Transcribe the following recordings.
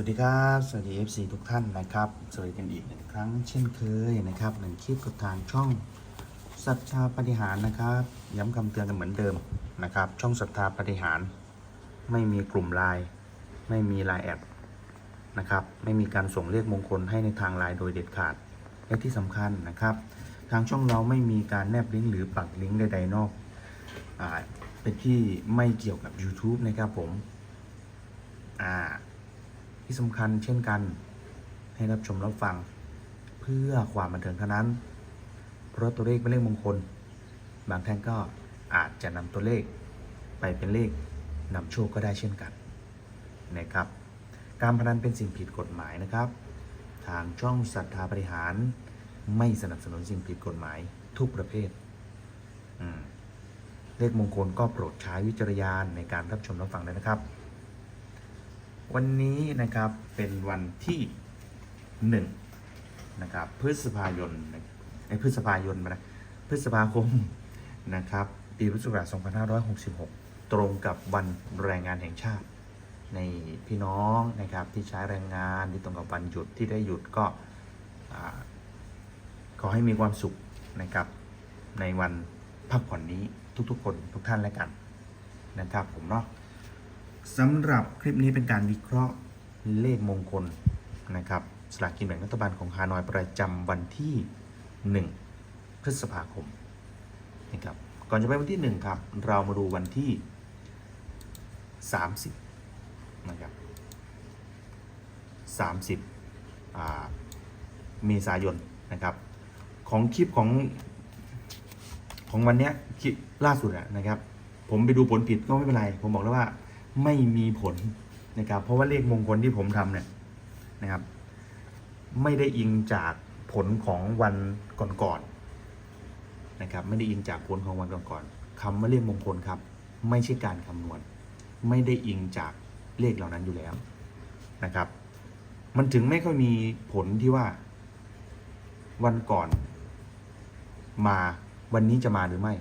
สวัสดีครับ สวัสดี FC ทุกท่านนะครับ สวัสดีกันอีกหนึ่งครั้งเช่นเคยนะครับหนึ่งคลิปกับทางช่องศรัทธาปฏิหารนะครับ ย้ำคำเตือนกันเหมือนเดิมนะครับ ช่องศรัทธาปฏิหาร ไม่มีกลุ่มไลน์ไม่มีไลน์แอดนะครับ ไม่มีการส่งเลขมงคลให้ในทางไลน์โดยเด็ดขาดและที่สำคัญนะครับ ทางช่องเราไม่มีการแนบลิงก์หรือปักลิงก์ใดๆนอกอ่าเป็นที่ไม่เกี่ยวกับ YouTube นะครับผมอ่า ที่สำคัญเช่นกัน ให้รับชมรับฟัง เพื่อความบันเทิงเท่านั้น เพราะตัวเลขเป็นเลขมงคล บางท่านก็อาจจะนำตัวเลขไปเป็นเลขนำโชคก็ได้เช่นกันนะครับ การพนันเป็นสิ่งผิดกฎหมายนะครับ ทางช่องศรัทธาบริหาร ไม่สนับสนุนสิ่งผิดกฎหมายทุกประเภท เลขมงคลก็โปรดใช้วิจารณญาณในการรับชมรับฟังด้วยนะครับ วันนี้นะครับเป็นวันที่หนึ่งนะครับพฤษภายนไอ้พฤษภายนนะพฤษภาคมนะครับปีพุทธศักราช2566 ตรงกับวันแรงงานแห่งชาติ ในพี่น้องนะครับที่ใช้แรงงานที่ตรงกับวันหยุดที่ได้หยุดก็ขอให้มีความสุขนะครับในวันพักผ่อนนี้ทุกๆ คนทุกท่านแล้วกันนะครับผมเนาะ สำหรับคลิปนี้เป็นการวิเคราะห์เลขมงคลนะครับสลากกินแบ่งรัฐบาลของฮานอยประจำวันที่ 1 พฤษภาคมนะครับก่อนจะไปวันที่ 1 ครับ เรามาดูวันที่ 30นะครับ30เมษายนนะครับ ของคลิปของของวันนี้คลิปล่าสุดนะครับ ผมไปดูผลผิดก็ไม่เป็นไร ผมบอกแล้วว่า ไม่มีผลนะครับ เพราะว่าเลขมงคลที่ผมทำเนี่ยนะครับ ไม่ได้อิงจากผลของวันก่อนๆนะครับ ไม่ได้อิงจากผลของวันก่อนๆคำว่าเลขมงคลครับ ไม่ใช่การคำนวณ ไม่ได้อิงจากเลขเหล่านั้นอยู่แล้วนะครับ มันถึงไม่ค่อยมีผลที่ว่า วันก่อน มาวันนี้จะมาหรือไม่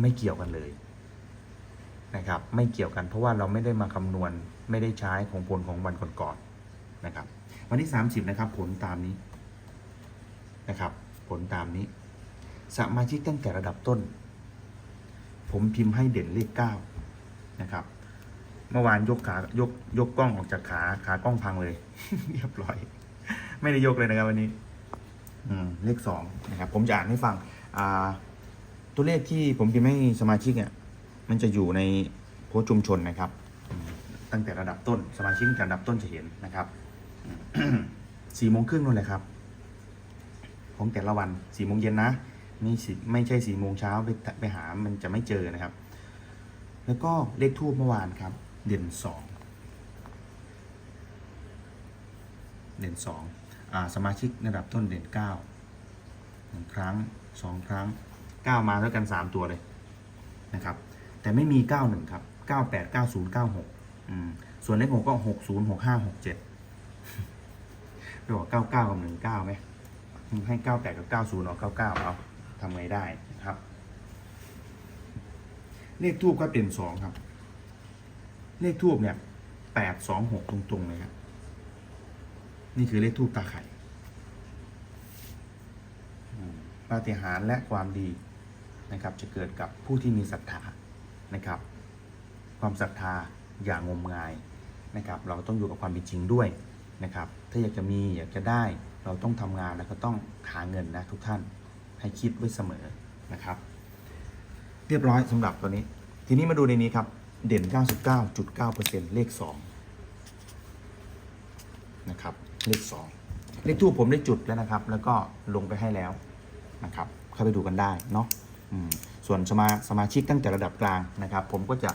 ไม่เกี่ยวกันเลย นะครับไม่เกี่ยวกันเพราะว่าเราไม่ได้มาคำนวณไม่ได้ใช้ของผลของวันก่อนๆนะครับ วันที่ 30 นะครับ ผลตามนี้นะครับ ผลตามนี้ สมาชิกตั้งแต่ระดับต้น ผมพิมพ์ให้เด่นเลข9นะครับ เมื่อวานยกขายกยกกล้องออกจากขาขากล้องพังเลย เรียบร้อย ไม่ได้ยกเลยนะครับวันนี้อืมเลขสองนะครับ ผมจะอ่านให้ฟังอ่าตัวเลขที่ผมพิมพ์ให้สมาชิกเนี่ย มันจะอยู่ในโพสต์ชุมชนนะครับ ตั้งแต่ระดับต้นสมาชิกแต่ระดับต้นจะเห็นนะครับสี่โมงครึ่งนั่นแหละครับ ของแต่ละวันสี่โมงเย็นนะไม่ไม่ใช่สี่โมงเช้าไปไปหามันจะไม่เจอนะครับ แล้วก็เลขทูบเมื่อวานครับ เด่นสองเด่นสองสมาชิกระดับต้นเด่นเก้าหนึ่งครั้งสองครั้งเก้ามาด้วยกันสามตัวเลยนะครับ แต่ไม่มี 91 ครับ 98 90 96อืมส่วนเลข6ก็ 60 65 67ไปบอก99กับ19ไหมให้ 98 กับ 90เอา99เอาทำไงได้นะครับ เลขทูบก็เด่น2 ครับ เลขทูบเนี่ย 8 2 6 ตรงๆเลยครับนี่คือเลขทูบตาไข่ปาฏิหาริย์และความดีนะครับ จะเกิดกับผู้ที่มีศรัทธา นะครับ ความศรัทธาอย่างงมงายนะครับ เราต้องอยู่กับความเป็นจริงด้วยนะครับ ถ้าอยากจะมีอยากจะได้เราต้องทำงานแล้วก็ต้องหาเงินนะทุกท่านให้คิดไว้เสมอนะครับ เรียบร้อยสำหรับตัวนี้ ทีนี้มาดูในนี้ครับ เด่น 99.9%เลข 2 นะครับ เลข 2 เลขทูปผมได้จุดแล้วนะครับ แล้วก็ลงไปให้แล้วนะครับ เข้าไปดูกันได้เนาะอืม ส่วนสมาสมาชิกตั้งแต่ระดับกลางนะครับ ผมก็จะ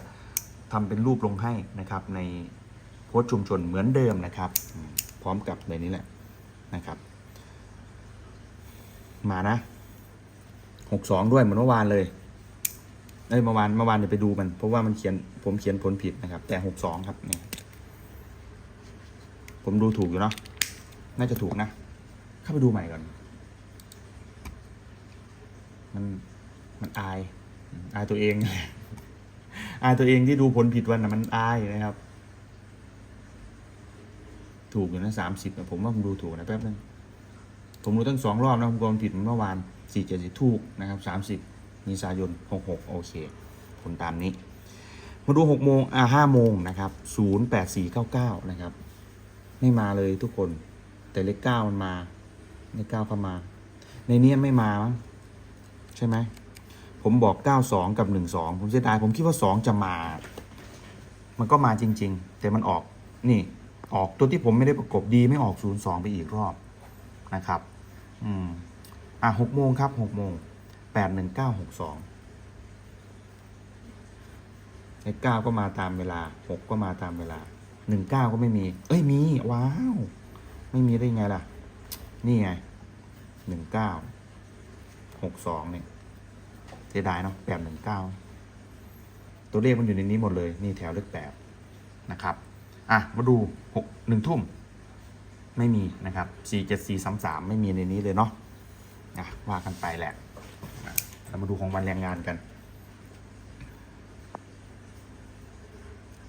ทำเป็นรูปลงให้นะครับ ในโพสต์ชุมชนเหมือนเดิมนะครับ พร้อมกับในนี้แหละนะครับ มานะหกสองด้วยเหมือนเมื่อวานเลยเอ้ยเมื่อวานเมื่อวานเนี่ยไปดูมัน เพราะว่ามันเขียนผมเขียนผลผิดนะครับ แต่หกสองครับเนี่ยผมดูถูกอยู่เนาะน่าจะถูกนะ เข้าไปดูใหม่ก่อน มัน มันอาย อายตัวเอง อายตัวเองที่ดูผลผิดวันนะมันอายนะครับ ถูกอยู่นะสามสิบผมว่าผมดูถูกนะแป๊บนึงผมดูตั้งสองรอบนะผมกมผิดเมื่อวานสี่เจ็ดสิบถูกนะครับสามสิบมีสายนหกหกโอเคผลตามนี้ มาดูหกโมงอ่าห้าโมงนะครับศูนย์แปดสี่เก้าเก้านะครับ ไม่มาเลยทุกคน แต่เลขเก้ามันมาเลขเก้าเข้ามา ในนี้ไม่มาใช่ไหม ผมบอกเก้าสองกับหนึ่งสองผมเสียดายผมคิดว่าสองจะมา มันก็มาจริง ๆ แต่มันออกนี่ออกตัวที่ผมไม่ได้ประกบดีไม่ออกศูนย์สองไปอีกรอบนะครับ อืมอะหกโมงครับหกโมงแปดหนึ่งเก้าหกสองเลขเก้าก็มาตามเวลาหกก็มาตามเวลาหนึ่งเก้าก็ไม่มี เอ้ยมี ว้าว ไม่มีได้ไงล่ะ นี่ไงหนึ่งเก้าหกสองเนี่ย สียดายเนาะแปดหนึ่งเก้าตัวเลขมันอยู่ในนี้หมดเลย นี่แถวเลขแปดนะครับ อะ มาดูหกหนึ่งทุ่ม ไม่มีนะครับสี่เจ็ดสี่สามสามไม่มีในนี้เลยเนาะอะว่ากันไปแหละอะเรามาดูของวันแรงงานกัน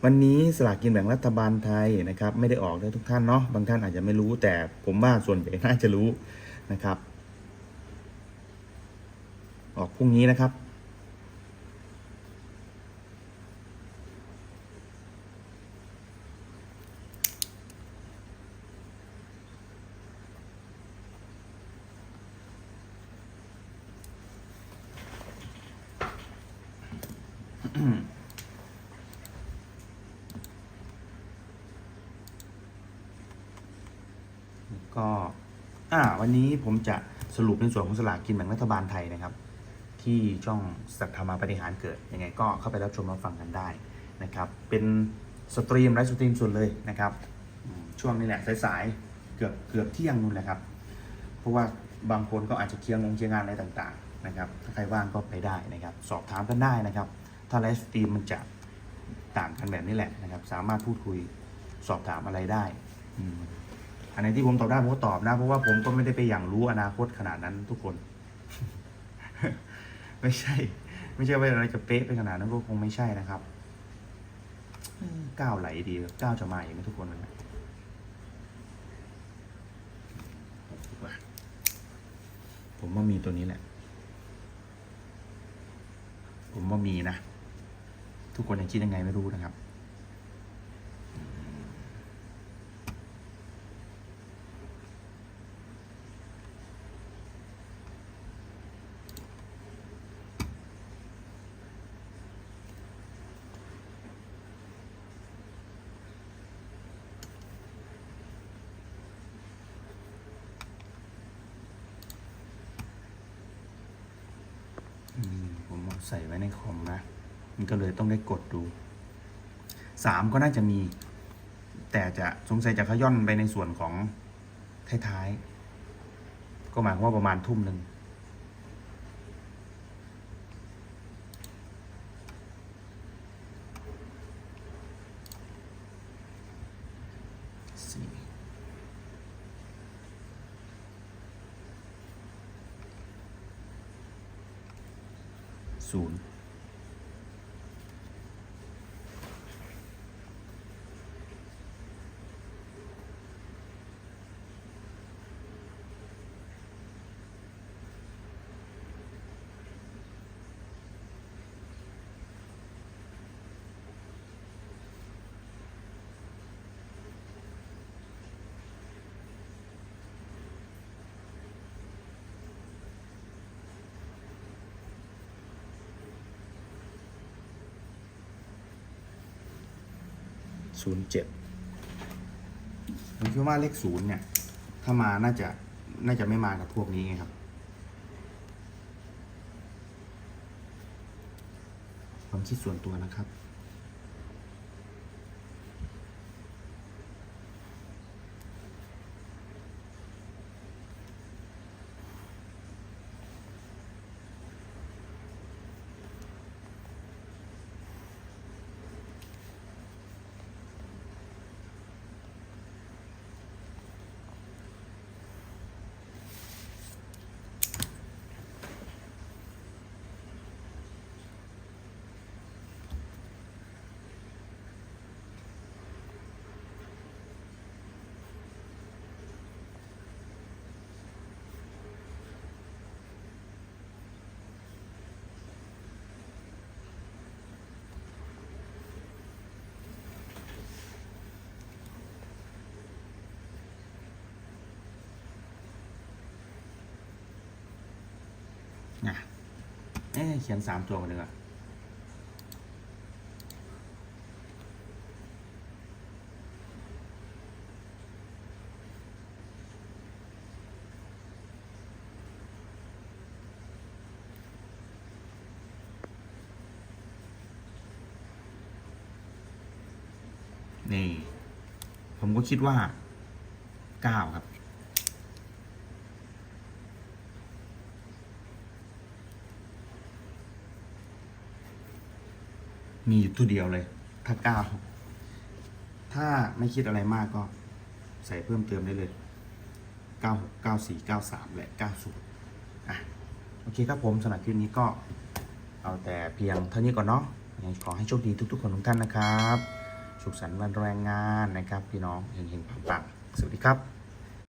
วันนี้สลากกินแบ่งรัฐบาลไทยนะครับ ไม่ได้ออกด้วยทุกท่านเนาะบางท่านอาจจะไม่รู้แต่ผมว่าส่วนใหญ่น่าจะรู้นะครับ ออกพรุ่งนี้นะครับก็ อ่า วันนี้ผมจะสรุปในส่วนของสลากกินแบ่งรัฐบาลไทยนะครับ ที่ช่องสัทธามาปฏิหารเกิด ยังไงก็เข้าไปรับชมรับฟังกันได้นะครับ เป็นสตรีมไลฟ์สตรีมส่วนเลยนะครับ ช่วงนี้แหละสายๆ เกือบเกือบเที่ยงนู่นแหละครับ เพราะว่าบางคนก็อาจจะเคลียร์งงเคลียร์งานอะไรต่างๆนะครับ ถ้าใครว่างก็ไปได้นะครับ สอบถามกันได้นะครับ ถ้าไลฟ์สตรีมมันจะต่างกันแบบนี้แหละนะครับ สามารถพูดคุยสอบถามอะไรได้อือันไหนที่ผมตอบได้ผมก็ตอบนะ เพราะว่าผมก็ไม่ได้ไปอย่างรู้อนาคตขนาดนั้นทุกคน ไม่ใช่ ไม่ใช่ว่าอะไรจะเป๊ะไปขนาดนั้นก็คงไม่ใช่นะครับเออก้าวไหลดีก้าวจะมาอีกไหมทุกคนเลยผมว่ามีตัวนี้แหละ ผมว่ามีนะ ทุกคนยังคิดยังไงไม่รู้นะครับ ใส่ไว้ในคอมนะ มันก็เลยต้องได้กดดูสามก็น่าจะมี แต่จะสงสัยจะขย่อนไปในส่วนของท้ายๆ ก็หมายความว่าประมาณทุ่มหนึ่งสี่ ศูนย์ ศูนย์เจ็ดผมคิดว่าเลขศูนย์เนี่ย ถ้ามาน่าจะน่าจะไม่มากับพวกนี้ไงครับความคิดส่วนตัวนะครับ นะเอ๊ะเขียนสามตัวกันดีกว่านี่ ผมก็คิดว่าเก้าครับ มีอยู่ตัวเดียวเลย ถ้าเก้าถ้าไม่คิดอะไรมากก็ใส่เพิ่มเติมได้เลยเก้าหกเก้าสี่เก้าสามและเก้าศูนย์อะ โอเคครับผมสำหรับคลิปนี้ก็เอาแต่เพียงเท่านี้ก่อนเนาะยังขอให้โชคดีทุกๆ คนทุกท่านนะครับ สุขสันต์วันแรงงานนะครับ พี่น้องเฮงๆปังๆสวัสดีครับ